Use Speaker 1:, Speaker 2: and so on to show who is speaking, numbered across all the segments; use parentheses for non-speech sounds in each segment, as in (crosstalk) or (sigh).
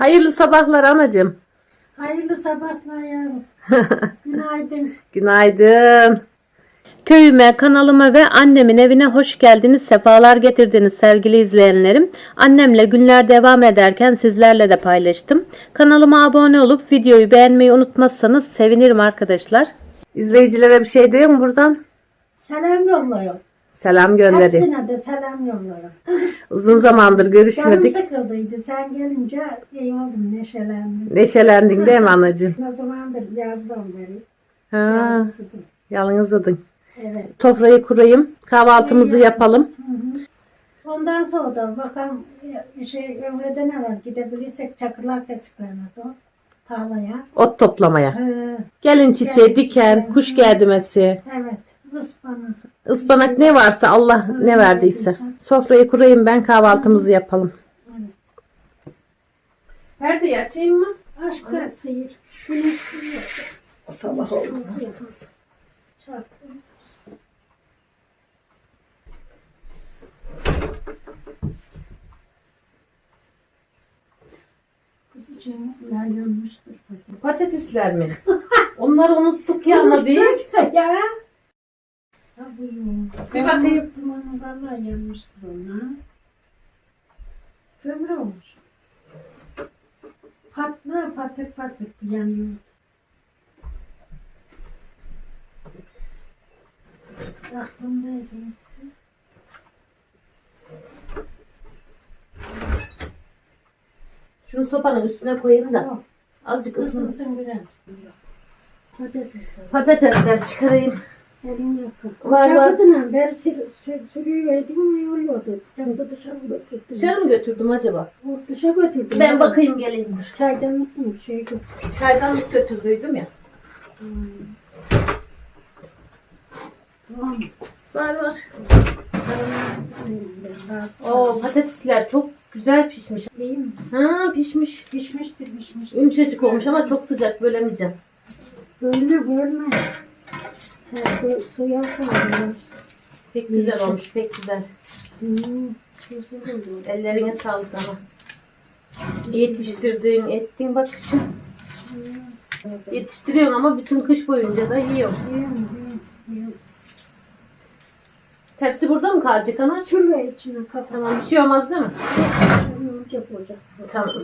Speaker 1: Hayırlı sabahlar anacığım.
Speaker 2: Hayırlı sabahlar yavrum. (laughs) Günaydın.
Speaker 1: Günaydın. Köyüme, kanalıma ve annemin evine hoş geldiniz, sefalar getirdiniz sevgili izleyenlerim. Annemle günler devam ederken sizlerle de paylaştım. Kanalıma abone olup videoyu beğenmeyi unutmazsanız sevinirim arkadaşlar. İzleyicilere bir şey diyor mu buradan?
Speaker 2: Selam yolluyorum.
Speaker 1: Selam gönderi.
Speaker 2: Hepsine de selam yolluyorum. (laughs)
Speaker 1: Uzun zamandır
Speaker 2: Canım
Speaker 1: görüşmedik.
Speaker 2: sıkıldıydı. Sen gelince iyi oldum, neşelendim.
Speaker 1: Neşelendin değil mi anacığım?
Speaker 2: Ne zamandır yazdan beri.
Speaker 1: Ha,
Speaker 2: Yalnızdım.
Speaker 1: yalnızladın.
Speaker 2: Evet.
Speaker 1: Tofrayı kurayım, kahvaltımızı yapalım.
Speaker 2: Ondan sonra da bakalım e, şey öğleden evvel gidebilirsek çakırlar kesiklerine de tarlaya.
Speaker 1: Ot toplamaya.
Speaker 2: Ee,
Speaker 1: Gelin çiçeği, diken, kuş gelmesi,
Speaker 2: evet. Ispanı.
Speaker 1: Ispanak ne varsa Allah ne verdiyse. Sofrayı kurayım ben kahvaltımızı yapalım.
Speaker 3: Perdeyi açayım mı?
Speaker 2: Aşkı seyir.
Speaker 1: Sabah oldu. Patatesler mi? Onları unuttuk ya ama biz.
Speaker 2: ya.
Speaker 1: Bir bakayım.
Speaker 2: onu vallahi yanmıştır ona. Kömür olmuş. Patlı patır patır yanıyor. Aklımdaydı.
Speaker 1: Şunu sopanın üstüne koyayım da azıcık ısın.
Speaker 2: Isınsın biraz. Patatesler.
Speaker 1: Patatesler çıkarayım.
Speaker 2: Elin yakın.
Speaker 1: Var, var.
Speaker 2: Çabuduna ben sür, sür, sürüyordum mu yoluyordu. Camda dışarı götürdüm.
Speaker 1: Dışarı mı götürdüm acaba?
Speaker 2: Dışarı götürdüm.
Speaker 1: Ben bakayım geleyim dur.
Speaker 2: Çaydanlık mı şey.
Speaker 1: Çaydanlık götürdüydüm ya.
Speaker 2: Tamam.
Speaker 1: Var var.
Speaker 2: Oo.
Speaker 1: Oo patatesler çok güzel pişmiş.
Speaker 2: İyi mi?
Speaker 1: Ha pişmiş.
Speaker 2: Pişmiştir pişmiş.
Speaker 1: Yumuşacık olmuş ama çok sıcak bölemeyeceğim.
Speaker 2: Bölme bölme. Ha, suya koyuyoruz.
Speaker 1: Pek güzel olmuş pek güzel.
Speaker 2: Hmm, güzel oluyor.
Speaker 1: Ellerine sağlık ama. Yetiştirdiğin, ettiğin bak kışın. Yetiştiriyorsun ama bütün kış boyunca da
Speaker 2: yiyorum.
Speaker 1: Tepsi burada mı kalacak ana?
Speaker 2: Şuraya içine kapat.
Speaker 1: Tamam bir şey olmaz değil mi? Tamam.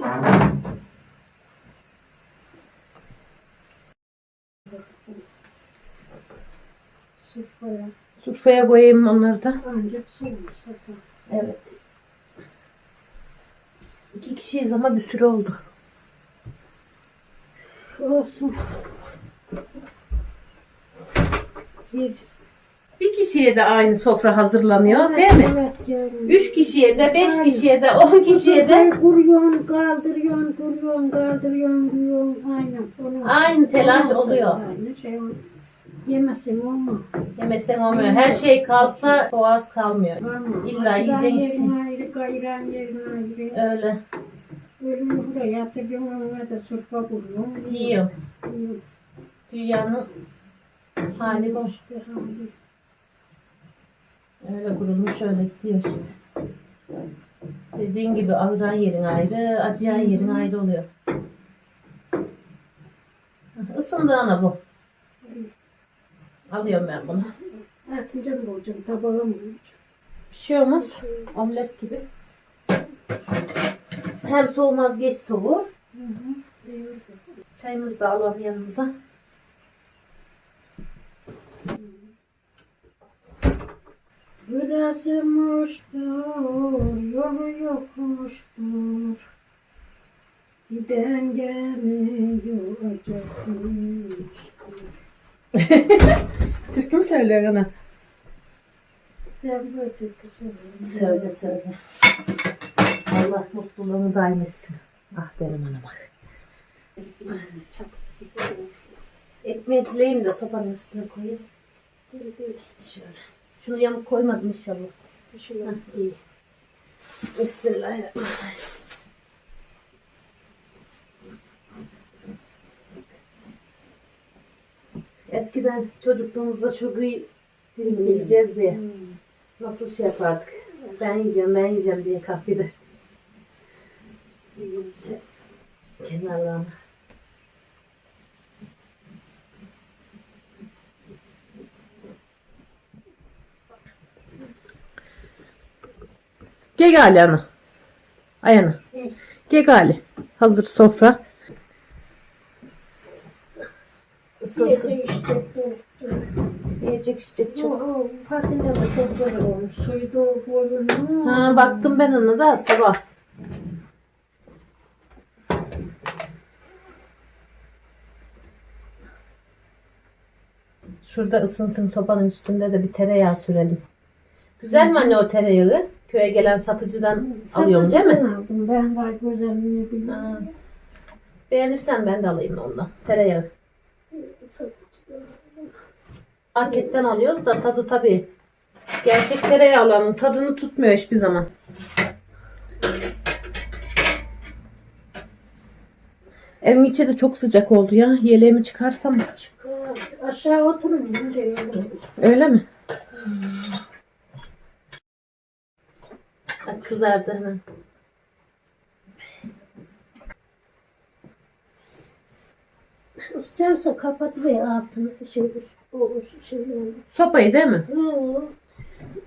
Speaker 2: Sufraya.
Speaker 1: Sufraya koyayım onları da.
Speaker 2: Ancak soğuk zaten.
Speaker 1: Evet. İki kişiyiz ama bir sürü oldu.
Speaker 2: Olsun. Yeriz.
Speaker 1: Bir kişiye de aynı sofra hazırlanıyor değil mi?
Speaker 2: Evet yavrum.
Speaker 1: Üç kişiye de, beş
Speaker 2: Aynen.
Speaker 1: kişiye de, on kişiye de
Speaker 2: kuruyorsun, kaldırıyorsun, kuruyorsun, kaldırıyorsun, kuruyorsun. Aynen.
Speaker 1: Aynı telaş oluyor.
Speaker 2: Aynı şey olur. Yemesin olma.
Speaker 1: yemesen olmuyor. Her şey kalsa boğaz kalmıyor.
Speaker 2: Ama
Speaker 1: İlla yiyeceksin.
Speaker 2: yerin ayrı, gayran yerin ayrı.
Speaker 1: Öyle.
Speaker 2: Ölümü buraya yatırıyorum, ona da sırfa kuruyorum.
Speaker 1: Yiyor.
Speaker 2: Yiyor.
Speaker 1: Dünyanın hali bu.
Speaker 2: İşte hali.
Speaker 1: Öyle kurulmuş öyle gidiyor işte. Dediğin gibi ağıran yerin ayrı, acıyan yerin ayrı oluyor. Isındı ana bu. Alıyorum ben bunu.
Speaker 2: Erkince mi olacağım, tabağa mı olacağım?
Speaker 1: Bir şey olmaz. Omlet gibi. Hem soğumaz geç soğur.
Speaker 2: Hı.
Speaker 1: Çayımızı da alalım yanımıza.
Speaker 2: Burası muştur, yolu yokmuştur. Giden gelmiyor acıkmıştır. (laughs)
Speaker 1: Türkü mü söylüyor ana?
Speaker 2: Ben bu türkü söylüyorum.
Speaker 1: Söyle söyle. Allah mutluluğunu daim etsin. Ah benim anam ah. Ekmeği dileyim de sopanın üstüne koyayım. Şöyle. Şunu yamuk koymadım inşallah. Hah, iyi. Bismillahirrahmanirrahim. Eskiden çocukluğumuzda şu gıy dilimleyeceğiz diye. Nasıl şey yapardık? Ben yiyeceğim, ben yiyeceğim diye kahve ederdik. Şey, Kenarlarına. Gel gali ana. Ayana. Gel gali. Hazır sofra.
Speaker 2: De.
Speaker 1: Yiyecek içecek çok.
Speaker 2: Fasulye de çok güzel olmuş. Suyu da koyulmuş.
Speaker 1: Ha, baktım ben ona da sabah. Şurada ısınsın sobanın üstünde de bir tereyağı sürelim. Güzel mi anne o tereyağı? Köye gelen satıcıdan alıyorum değil mi?
Speaker 2: Satıcıdan aldım. Ben var güzelliğini
Speaker 1: Ha.
Speaker 2: bilmiyorum.
Speaker 1: Beğenirsen ben de alayım ondan. Tereyağı. Marketten alıyoruz da tadı tabii. Gerçek tereyağlarının tadını tutmuyor hiçbir zaman. Evin içi de çok sıcak oldu ya. Yeleğimi çıkarsam.
Speaker 2: Çıkar. Aşağı oturun. Önce.
Speaker 1: Öyle mi? Bak kızardı hemen.
Speaker 2: Sıcaksa kapat ve altını şey o şey yani.
Speaker 1: Sopayı değil mi?
Speaker 2: Yo,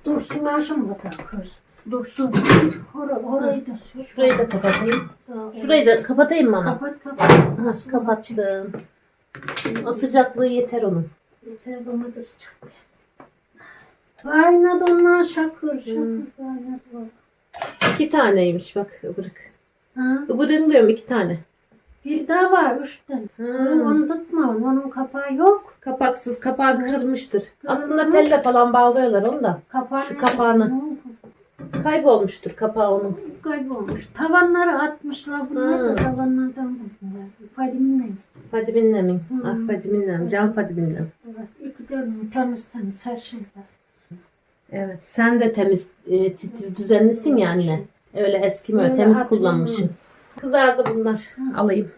Speaker 2: Dursun aşım batakır. Dursun. Orayı, orayı da sür.
Speaker 1: Şurayı da kapatayım.
Speaker 2: Daha
Speaker 1: Şurayı da kapatayım mı ana?
Speaker 2: Kapat kapat.
Speaker 1: Ha, kapattım. O sıcaklığı yeter onun.
Speaker 2: Yeter bana da sıcak. Kaynadı onlar şakır şakır kaynadı. o.
Speaker 1: İki taneymiş bak ıbırık.
Speaker 2: Ha?
Speaker 1: Ibırığın diyorum iki tane.
Speaker 2: Bir daha var tane.
Speaker 1: Ha.
Speaker 2: Onu tutma. Onun kapağı yok.
Speaker 1: Kapaksız kapağı kırılmıştır. Aslında telle falan bağlıyorlar onu da.
Speaker 2: Kapağı
Speaker 1: Şu kapağını. Kaybolmuştur kapağı onun.
Speaker 2: Kaybolmuş. Tavanları atmışlar. Bunlar da
Speaker 1: Hı.
Speaker 2: tavanlardan buldular. Fadiminle.
Speaker 1: Fadiminle mi?
Speaker 2: Hı.
Speaker 1: Ah Fadiminle mi? Can Fadiminle mi?
Speaker 2: Evet. İki tane temiz temiz her şey var.
Speaker 1: Evet. Sen de temiz, e, titiz, düzenlisin ya anne. Öyle eskimi
Speaker 2: Öyle
Speaker 1: temiz
Speaker 2: atmam.
Speaker 1: kullanmışsın. Kızardı bunlar. Alayım.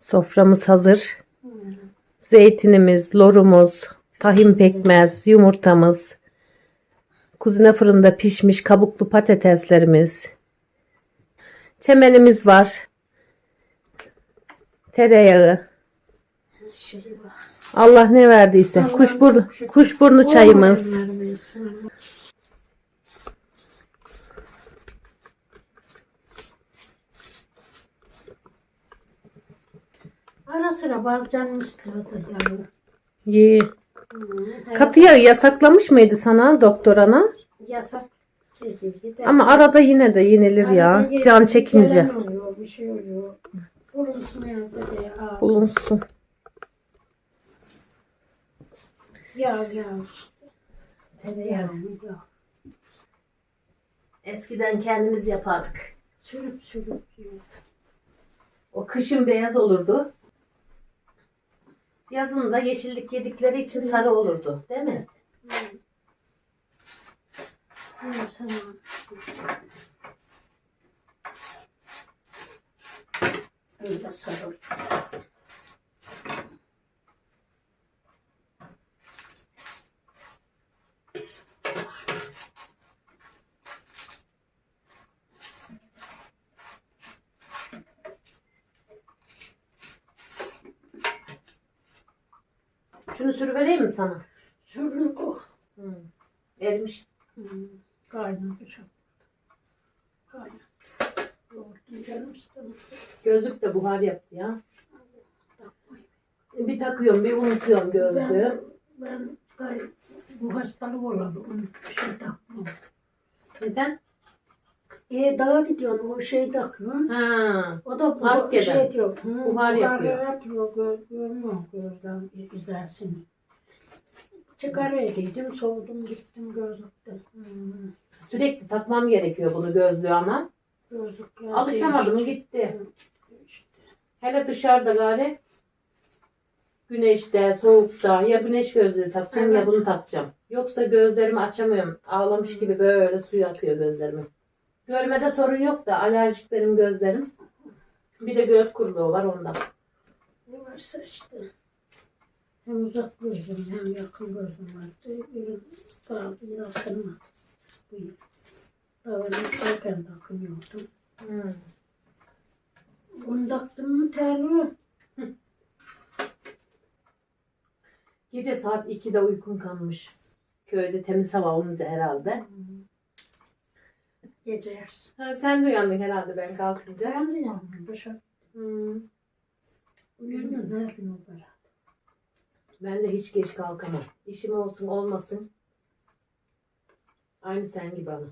Speaker 1: Soframız hazır. Zeytinimiz, lorumuz, tahin pekmez, yumurtamız, kuzine fırında pişmiş kabuklu patateslerimiz, çemenimiz var, tereyağı,
Speaker 2: Şey.
Speaker 1: Allah ne verdiyse, kuşburnu, kuşburnu çayımız.
Speaker 2: Versin. Ara sıra bazı canım istiyordu yani.
Speaker 1: Ye.
Speaker 2: Hı,
Speaker 1: Katı yağı yasaklamış mıydı sana doktor ana?
Speaker 2: Yasak dedi. gider.
Speaker 1: Ama arada yine de yenilir ya.
Speaker 2: Arada ye-
Speaker 1: Can çekince.
Speaker 2: gelen oluyor, bir şey oluyor. Bulunsun evde de ya.
Speaker 1: Bulunsun.
Speaker 2: Ya ya.
Speaker 1: Tereyağı.
Speaker 2: Ya.
Speaker 1: Eskiden kendimiz yapardık.
Speaker 2: Sürüp sürüp yiyordu.
Speaker 1: O kışın beyaz olurdu. Yazın da yeşillik yedikleri için sarı olurdu. Değil mi?
Speaker 2: Hı, sana. Öyle sarıl.
Speaker 1: Şunu sürüvereyim mi sana?
Speaker 2: Sürülük o.
Speaker 1: Erimiş.
Speaker 2: Hı, Kaynadı çok. Kaynadı. Yoğurtun canım istemedi.
Speaker 1: Gözlük de buhar yaptı ya. Bir takıyorum bir unutuyorum gözlüğü.
Speaker 2: Ben, ben bu hastalık olalı onu bir şey takmam.
Speaker 1: Neden?
Speaker 2: E dağa gidiyorsun o şey takıyorsun.
Speaker 1: Ha.
Speaker 2: O da bu
Speaker 1: Maskeden.
Speaker 2: şey diyor. Hı,
Speaker 1: Buhar yapıyor.
Speaker 2: yapıyor. Gör, görmüyor gözden izlersini. Çıkarıyor dedim soğudum gittim gözlükten. Hı,
Speaker 1: Sürekli takmam gerekiyor bunu gözlüğü ana.
Speaker 2: gözlükler
Speaker 1: Alışamadım
Speaker 2: değişti.
Speaker 1: gitti.
Speaker 2: İşte.
Speaker 1: Hele dışarıda gari. Güneşte, soğukta ya güneş gözlüğü takacağım ya
Speaker 2: Evet.
Speaker 1: bunu takacağım. Yoksa gözlerimi açamıyorum. Ağlamış gibi böyle suyu akıyor gözlerime. Görmede sorun yok da alerjik benim gözlerim. Bir de göz kuruluğu var ondan.
Speaker 2: Ne varsa işte. Hem uzak gözüm hem yakın gözüm vardı. Biri kaldı yakınma. takıyor. Dağılırken takıyordum.
Speaker 1: Hmm.
Speaker 2: Onu taktım mı terliyor.
Speaker 1: Gece saat 2'de uykum kalmış. Köyde temiz hava olunca herhalde.
Speaker 2: Gece yersin.
Speaker 1: Ha, sen de uyandın herhalde ben kalkınca.
Speaker 2: Ben de yandım dışarı.
Speaker 1: Hmm.
Speaker 2: Uyanıyorum her gün o kadar.
Speaker 1: Ben de hiç geç kalkamam. İşim olsun olmasın. Aynı sen gibi ama.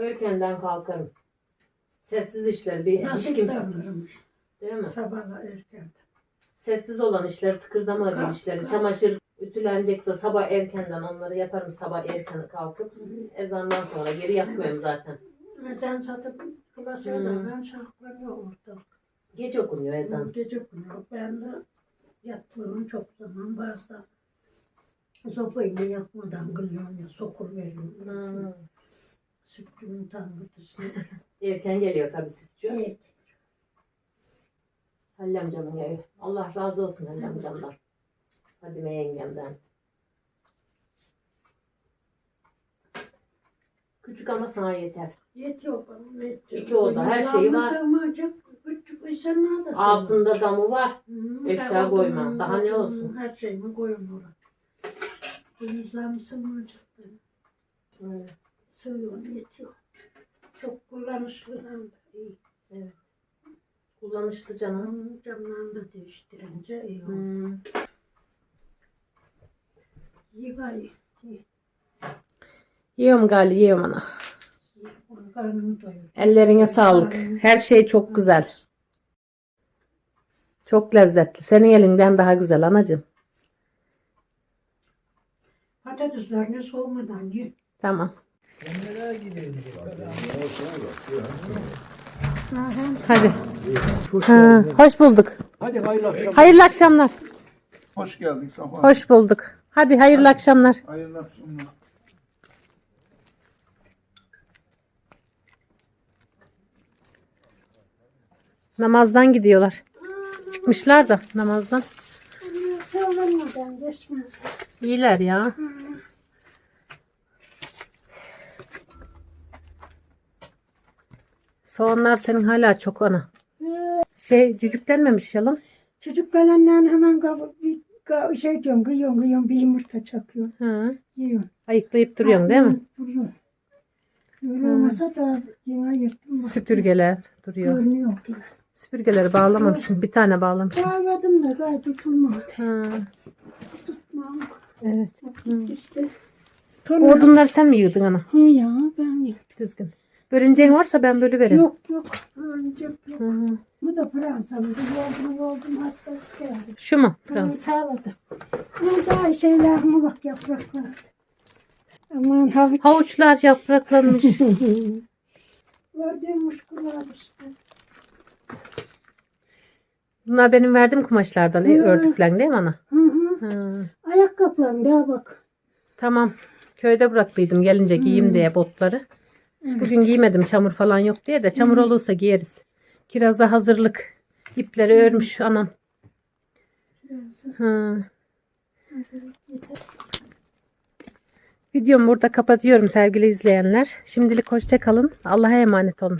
Speaker 1: Erkenden kalkarım. Sessiz işler bir
Speaker 2: Nasıl
Speaker 1: kimse değil mi?
Speaker 2: sabahla erken.
Speaker 1: Sessiz olan işler, tıkırdamacı işleri, çamaşır ütülenecekse sabah erkenden onları yaparım sabah erken kalkıp ezandan sonra geri yatmıyorum zaten.
Speaker 2: Sen satıp
Speaker 1: Hmm.
Speaker 2: da ben saklanıyor orada.
Speaker 1: Geç okunuyor ezan.
Speaker 2: Gece günü ben de yatmıyorum çok zaman bazı sopayla yatmadan kılıyorum ya sokur veriyorum.
Speaker 1: Hmm.
Speaker 2: Sütçünün tangırtısını. (laughs)
Speaker 1: Erken geliyor tabii sütçü.
Speaker 2: Evet.
Speaker 1: Halil amcamın evi. Allah razı olsun Halil amcamdan. Fadime yengemden. Küçük ama sana yeter.
Speaker 2: Yetiyor bana. Yetiyor.
Speaker 1: İki oda, her şeyi var.
Speaker 2: Sığmayacak. Küçük insanlar da
Speaker 1: Altında damı var.
Speaker 2: Hı,
Speaker 1: eşya koyma. Daha ne olsun?
Speaker 2: Her şeyimi koyun oraya. Bu yüzden sığmayacak benim.
Speaker 1: Hmm.
Speaker 2: Sığıyor yetiyor. Çok kullanışlı hem de iyi.
Speaker 1: Kullanışlı canım.
Speaker 2: Camlarını da değiştirince iyi oldu.
Speaker 1: Hmm.
Speaker 2: İyi gayet. iyi.
Speaker 1: Yiyorum gali yiyorum ana. Ellerine sağlık. Her şey çok güzel. Çok lezzetli. Senin elinden daha güzel anacığım.
Speaker 2: Patateslerini soğumadan ye.
Speaker 1: Tamam. Hadi.
Speaker 3: Hoş
Speaker 1: Ha, hoş bulduk.
Speaker 3: Hadi hayırlı akşamlar.
Speaker 1: Hayırlı akşamlar.
Speaker 3: Hoş geldin Safa.
Speaker 1: Hoş bulduk. Hadi hayırlı akşamlar.
Speaker 3: Hayırlı akşamlar.
Speaker 1: Namazdan gidiyorlar. Çıkmışlar da namazdan.
Speaker 2: Sağlamadan geçmez.
Speaker 1: İyiler ya. Soğanlar senin hala çok ana. Şey cücüklenmemiş yalım.
Speaker 2: Çocuk gelenler hemen kav- bir kav- şey diyorum, kıyıyorum kıyıyorum bir yumurta çakıyor.
Speaker 1: Hı.
Speaker 2: Yiyor.
Speaker 1: Ayıklayıp duruyorsun değil mi?
Speaker 2: Duruyor. Öyle olmasa da yine yırttım. bak.
Speaker 1: Süpürgeler duruyor.
Speaker 2: Görünüyor ki.
Speaker 1: Süpürgeleri bağlamamışım. Bir tane bağlamışım.
Speaker 2: Bağladım da gayet tutulmadı.
Speaker 1: Ha,
Speaker 2: Tutmam.
Speaker 1: evet.
Speaker 2: İşte.
Speaker 1: O
Speaker 2: Sonra,
Speaker 1: odunları sen mi yığdın ana?
Speaker 2: Hı ya ben yok.
Speaker 1: Düzgün. Bölüneceğin varsa ben bölüveririm.
Speaker 2: Yok yok. Önce yok.
Speaker 1: Hı.
Speaker 2: Bu da Fransa'mda. Yoldum yoldum hastalık geldi.
Speaker 1: Şu mu
Speaker 2: Fransız.
Speaker 1: Fransız?
Speaker 2: Sağladı. Burada şeylerine bak yapraklar. Aman havuç.
Speaker 1: Havuçlar yapraklanmış.
Speaker 2: Verdiğim muşkular işte.
Speaker 1: Bunlar benim verdiğim kumaşlardan
Speaker 2: Hı.
Speaker 1: ördüklerin değil mi ana?
Speaker 2: Hı hı.
Speaker 1: Hı.
Speaker 2: Ayakkabılarım daha bak.
Speaker 1: Tamam. Köyde bıraktıydım gelince giyeyim diye botları. Bugün giymedim çamur falan yok diye de çamur olursa giyeriz. Kiraza hazırlık. İpleri örmüş anam. Hı. Videomu burada kapatıyorum sevgili izleyenler. Şimdilik hoşça kalın. Allah'a emanet olun.